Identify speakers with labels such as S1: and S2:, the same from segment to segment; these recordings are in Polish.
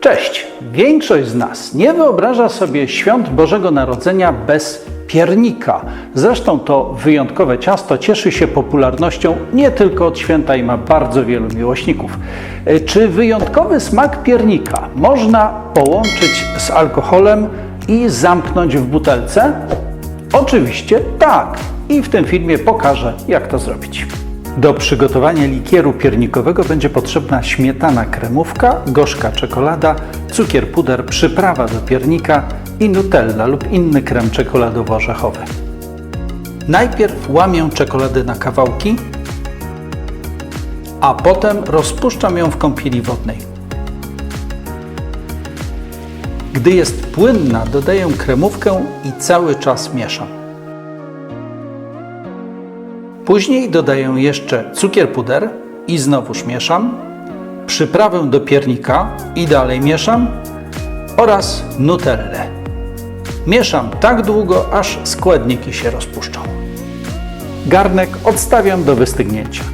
S1: Cześć! Większość z nas nie wyobraża sobie świąt Bożego Narodzenia bez piernika. Zresztą to wyjątkowe ciasto cieszy się popularnością nie tylko od święta i ma bardzo wielu miłośników. E, Czy wyjątkowy smak piernika można połączyć z alkoholem i zamknąć w butelce? Oczywiście tak. I w tym filmie pokażę, jak to zrobić. Do przygotowania likieru piernikowego będzie potrzebna śmietana kremówka, gorzka czekolada, cukier puder, przyprawa do piernika i nutella lub inny krem czekoladowo-orzechowy. Najpierw łamię czekoladę na kawałki, a potem rozpuszczam ją w kąpieli wodnej. Gdy jest płynna, dodaję kremówkę i cały czas mieszam. Później dodaję jeszcze cukier puder i znowuż mieszam, przyprawę do piernika i dalej mieszam oraz nutellę. Mieszam tak długo, aż składniki się rozpuszczą. Garnek odstawiam do wystygnięcia.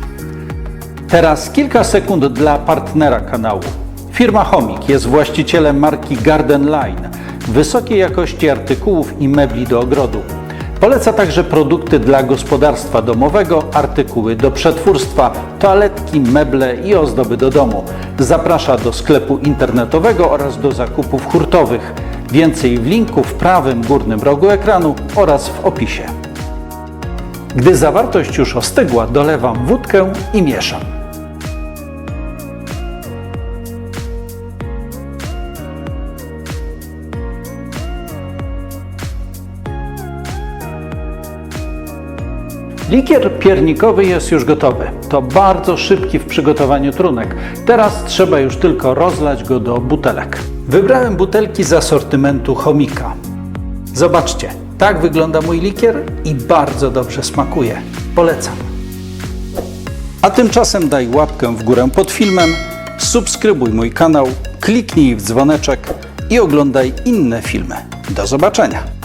S1: Teraz kilka sekund dla partnera kanału. Firma Chomik jest właścicielem marki Garden Line, wysokiej jakości artykułów i mebli do ogrodu. Poleca także produkty dla gospodarstwa domowego, artykuły do przetwórstwa, toaletki, meble i ozdoby do domu. Zaprasza do sklepu internetowego oraz do zakupów hurtowych. Więcej w linku w prawym górnym rogu ekranu oraz w opisie. Gdy zawartość już ostygła, dolewam wódkę i mieszam. Likier piernikowy jest już gotowy. To bardzo szybki w przygotowaniu trunek. Teraz trzeba już tylko rozlać go do butelek. Wybrałem butelki z asortymentu chomika. Zobaczcie, tak wygląda mój likier i bardzo dobrze smakuje. Polecam. A tymczasem daj łapkę w górę pod filmem, subskrybuj mój kanał, kliknij w dzwoneczek i oglądaj inne filmy. Do zobaczenia.